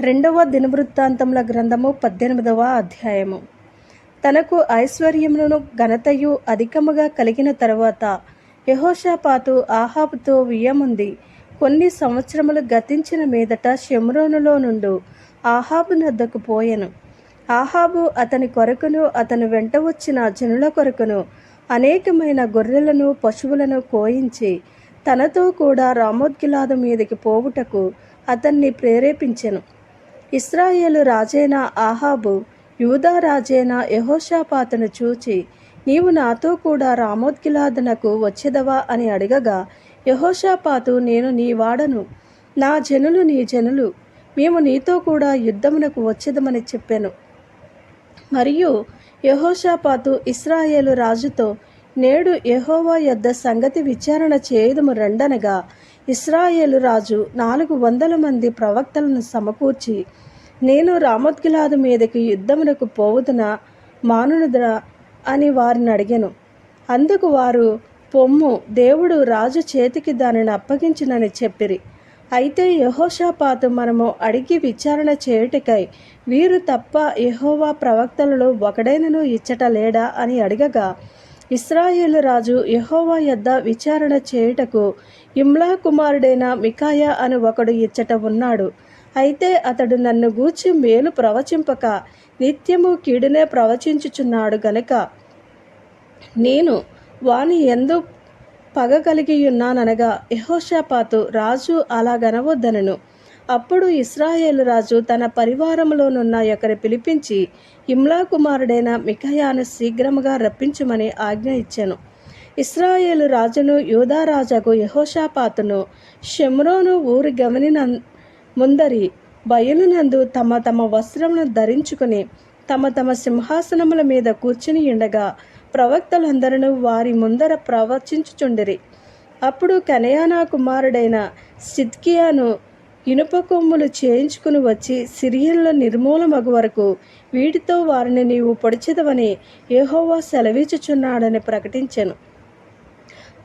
రెండవ దినవృత్తాంతముల గ్రంథము పద్దెనిమిదవ అధ్యాయము. తనకు ఐశ్వర్యమును ఘనతయు అధికముగా కలిగిన తరువాత యహోషాపాతు ఆహాబుతో వియ్యముంది. కొన్ని సంవత్సరములు గతించిన మీదట షెమ్రోనులో నుండు ఆహాబు నద్దకు పోయెను. ఆహాబు అతని కొరకును అతను వెంట వచ్చిన జనుల కొరకును అనేకమైన గొర్రెలను పశువులను కోయించి తనతో కూడా రామోద్గిలాదు మీదకి పోవుటకు అతన్ని ప్రేరేపించెను. ఇస్రాయేలు రాజైన ఆహాబు యూదా రాజైన యహోషాపాతను చూచి నీవు నాతో కూడా రామోద్గిలాదనకు వచ్చేదవా? అని అడగగా యహోషాపాతు నేను నీ వాడను. నా జనులు నీ జనులు. మేము నీతో కూడా యుద్ధమునకు వచ్చేదమని చెప్పాను. మరియు యహోషాపాతు ఇస్రాయేలు రాజుతో నేడు యహోవా యొద్ద సంగతి విచారణ చేయుదుము రండనగా ఇస్రాయేలు రాజు నాలుగు వందల మంది ప్రవక్తలను సమకూర్చి నేను రామోద్గిలాదు మీదకి యుద్ధమునకు పోవుదునా మానునుదా అని వారిని అడిగాను. అందుకు వారు పొమ్ము దేవుడు రాజు చేతికి దానిని అప్పగించునని చెప్పిరి. అయితే యహోషాపాతు మనము అడిగి విచారణ చేయుటకై వీరు తప్ప యహోవా ప్రవక్తలలో ఒకడైనను ఇచ్చట లేడా అని అడగగా ఇస్రాయేలు రాజు యహోవా యొద్ద విచారణ చేయుటకు ఇమ్లా కుమారుడైన మికాయా అని ఒకడు ఇచ్చట ఉన్నాడు. అయితే అతడు నన్ను గూర్చి మేలు ప్రవచింపక నిత్యము కీడునే ప్రవచించుచున్నాడు గనుక నేను వాని ఎందు పగ కలిగి ఉన్నాననగా యహోషాపాతు రాజు అలాగనవద్దనను అప్పుడు ఇస్రాయేలు రాజు తన పరివారంలోనున్న ఒకరి పిలిపించి ఇమ్లా కుమారుడైన మిఖయాను శీఘ్రముగా రప్పించుమని ఆజ్ఞ ఇచ్చాను. ఇస్రాయేలు రాజును యూదారాజకు యహోషాపాతును షెమ్రోను ఊరి గమనిన ముందరి బయలునందు తమ తమ వస్త్రములను ధరించుకుని తమ తమ సింహాసనముల మీద కూర్చుని ఉండగా ప్రవక్తలందరూ వారి ముందర ప్రవచించుచుండిరి. అప్పుడు కనయానా కుమారుడైన సిద్కియాను ఇనుప కొమ్ములు చేయించుకుని వచ్చి సిరియన్ల నిర్మూలమగు వరకు వీటితో వారిని నీవు పొడిచెదవని ఏహోవా సెలవిచ్చుచున్నాడని ప్రకటించెను.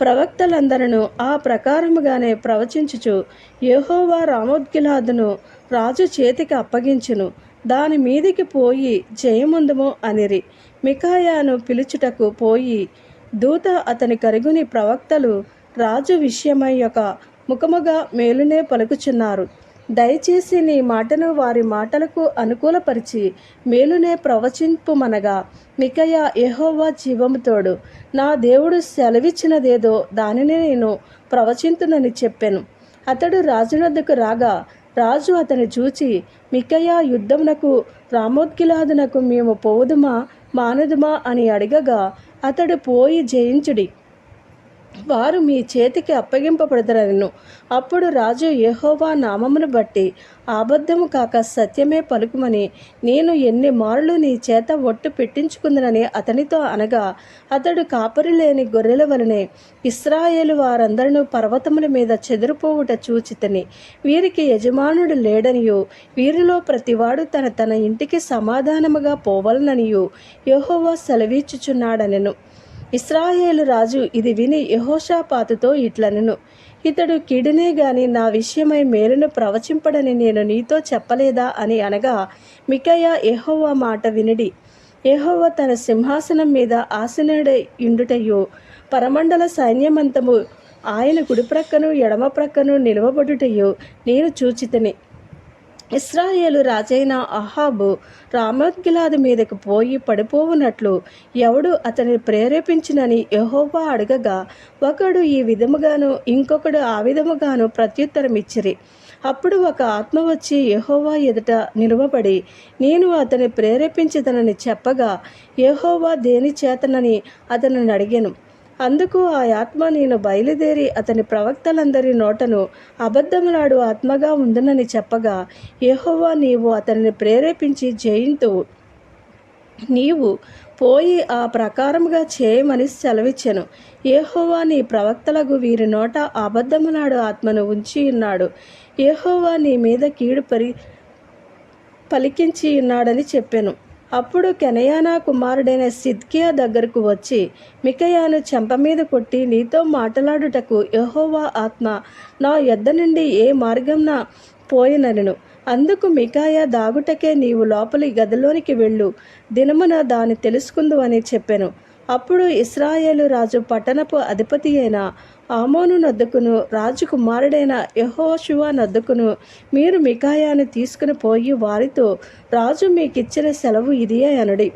ప్రవక్తలందరూ ఆ ప్రకారముగానే ప్రవచించుచు యెహోవా రామోద్గిలాదును రాజు చేతికి అప్పగించును. దాని మీదికి పోయి జయముందుము అనిరి. మికాయాను పిలుచుటకు పోయి దూత అతని కరుగుని ప్రవక్తలు రాజు విషయమై ఒక ముఖముగా మేలునే పలుకుచున్నారు. దయచేసి నీ మాటను వారి మాటలకు అనుకూలపరిచి మేలునే ప్రవచింపుమనగా మికయ ఏహోవా జీవముతోడు నా దేవుడు సెలవిచ్చినదేదో దానిని నేను ప్రవచింతునని చెప్పాను. అతడు రాజునద్దకు రాగా రాజు అతని చూచి మికయ యుద్ధమునకు రామోద్గిలాదునకు మేము పోవుదుమా మానదుమా అని అడగగా అతడు పోయి జయించుడి. వారు మీ చేతికి అప్పగింపబడదరను. అప్పుడు రాజు యహోవా నామమును బట్టి అబద్ధము కాక సత్యమే పలుకుమని నేను ఎన్ని మార్లు నీ చేత ఒట్టు పెట్టించుకుందనని అతనితో అనగా అతడు కాపరి లేని గొర్రెల వలనే ఇస్రాయేలు వారందరూ పర్వతముల మీద చెదిరిపోవుట చూచితని. వీరికి యజమానుడు లేడనియు వీరిలో ప్రతివాడు తన తన ఇంటికి సమాధానముగా పోవలననియు యహోవా సెలవీచుచున్నాడనెను ఇస్రాయేలు రాజు ఇది విని యహోషాపాతుతో ఇట్లనెను. ఇతడు కిడినే గాని నా విషయమై మేలును ప్రవచింపడని నేను నీతో చెప్పలేదా అని అనగా మికయ ఎహోవా మాట వినిడి. ఎహోవ తన సింహాసనం మీద ఆసనుడై ఇండుటయు పరమండల సైన్యమంతము ఆయన కుడి ప్రక్కను ఎడమ ప్రక్కను నిలవబడుటయో నేను చూచితని. ఇస్రాయేలు రాజైన అహాబు రామోద్గిలాది మీదకు పోయి పడిపోవునట్లు ఎవడు అతని ప్రేరేపించినని యహోవా అడగగా ఒకడు ఈ విధముగాను ఇంకొకడు ఆ విధముగాను ప్రత్యుత్తరం ఇచ్చిరి అప్పుడు ఒక ఆత్మ వచ్చి యెహోవా ఎదుట నిలువబడి నేను అతని ప్రేరేపించదనని చెప్పగా యహోవా దేని చేతనని అతనిని అడిగాను. అందుకు ఆ ఆత్మ నేను బయలుదేరి అతని ప్రవక్తలందరి నోటను అబద్ధములాడు ఆత్మగా ఉందనని చెప్పగా యెహోవా నీవు అతనిని ప్రేరేపించి జయింతువు నీవు పోయి ఆ ప్రకారముగా చేయమని సెలవిచ్చెను. ఏహోవా నీ ప్రవక్తలకు వీరి నోట అబద్ధములాడు ఆత్మను ఉంచి ఉన్నాడు. ఏహోవా నీ మీద కీడు పరి పలికించి ఉన్నాడని చెప్పాను. అప్పుడు కెనయానా కుమారుడైన సిద్కియా దగ్గరకు వచ్చి మికయాను చెంప మీద కొట్టి నీతో మాట్లాడుటకు యహోవా ఆత్మ నా యొద్ద నుండి ఏ మార్గంన పోయినను అందుకు మికాయ దాగుటకే నీవు లోపలి గదిలోనికి వెళ్ళు. దినమున దాన్ని తెలుసుకుందు అని చెప్పాను. అప్పుడు ఇస్రాయేలు రాజు పట్టణపు అధిపతి అయిన ఆమోను నద్దుకును రాజకుమారుడైన యహోశువ నద్దుకును. మీరు మికాయాను తీసుకుని పోయి వారితో రాజు మీకిచ్చిన సెలవు ఇదియే అనడి.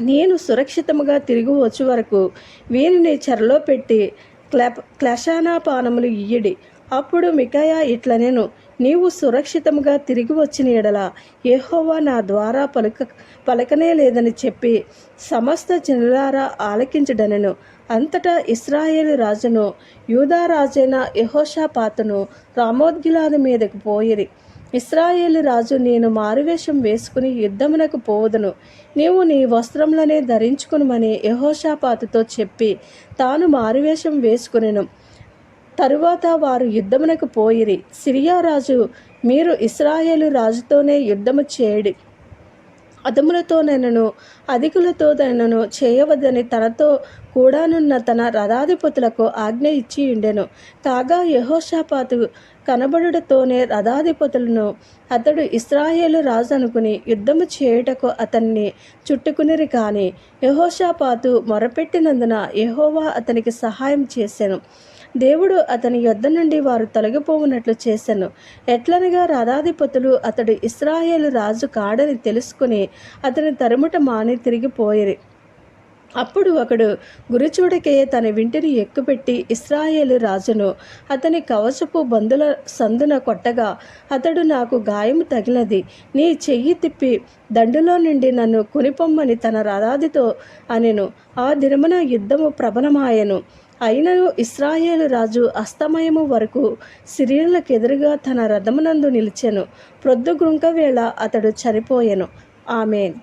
నేను సురక్షితముగా తిరిగి వచ్చే వరకు వీరిని చెరలో పెట్టి క్లెప క్లశానాపానములు ఇయ్యడి. అప్పుడు మికాయా ఇట్లనేను నీవు సురక్షితముగా తిరిగి వచ్చిన ఎడల ఏహోవా నా ద్వారా పలుక పలకనే లేదని చెప్పి సమస్త జనులారా ఆలకించడనెను. అంతటా ఇస్రాయేల్ రాజును యూదా రాజైన యెహోషాపాతును రామోద్గిలాది మీదకు పోయిరి. ఇస్రాయేలు రాజు నేను మారువేషం వేసుకుని యుద్ధమునకు పోవదును. నీవు నీ వస్త్రములనే ధరించుకునుమని యహోషాపాతుతో చెప్పి తాను మారువేషం వేసుకునెను. తరువాత వారు యుద్ధమునకు పోయిరి. సిరియా రాజు మీరు ఇస్రాయేలు రాజుతోనే యుద్ధము చేయడి. అదములతోనైనను అధికులతోనైనను చేయవద్దని తనతో కూడానున్న తన రథాధిపతులకు ఆజ్ఞ ఇచ్చి ఉండెను. కాగా యహోషాపాతు కనబడుటతోనే రథాధిపతులను అతడు ఇస్రాయేలు రాజు అనుకుని యుద్ధము చేయుటకు అతన్ని చుట్టుకునిరి కాని యహోషాపాతు మొరపెట్టినందున యహోవా అతనికి సహాయం చేశాను దేవుడు అతని యొద్ద నుండి వారు తొలగిపోవునట్లు చేశాను ఎట్లనగా రథాధిపతులు అతడు ఇస్రాయేలు రాజు కాడని తెలుసుకుని అతని తరుముట మాని తిరిగిపోయిరి అప్పుడు ఒకడు గురిచూడకే తన వింటిని ఎక్కుపెట్టి ఇస్రాయేలు రాజును అతని కవచపు బంధుల సందున కొట్టగా అతడు నాకు గాయం తగిలది నీ చెయ్యి తిప్పి దండులో నుండి నన్ను కునిపొమ్మని తన రథాదితో అనెను. ఆ దినమున యుద్ధము ప్రబలమాయను. అయినను ఇస్రాయేలు రాజు అస్తమయము వరకు సిరియన్లకు ఎదురుగా తన రథమునందు నిలిచెను. ప్రొద్దుగుంక వేళ అతడు చనిపోయెను. ఆమెన్.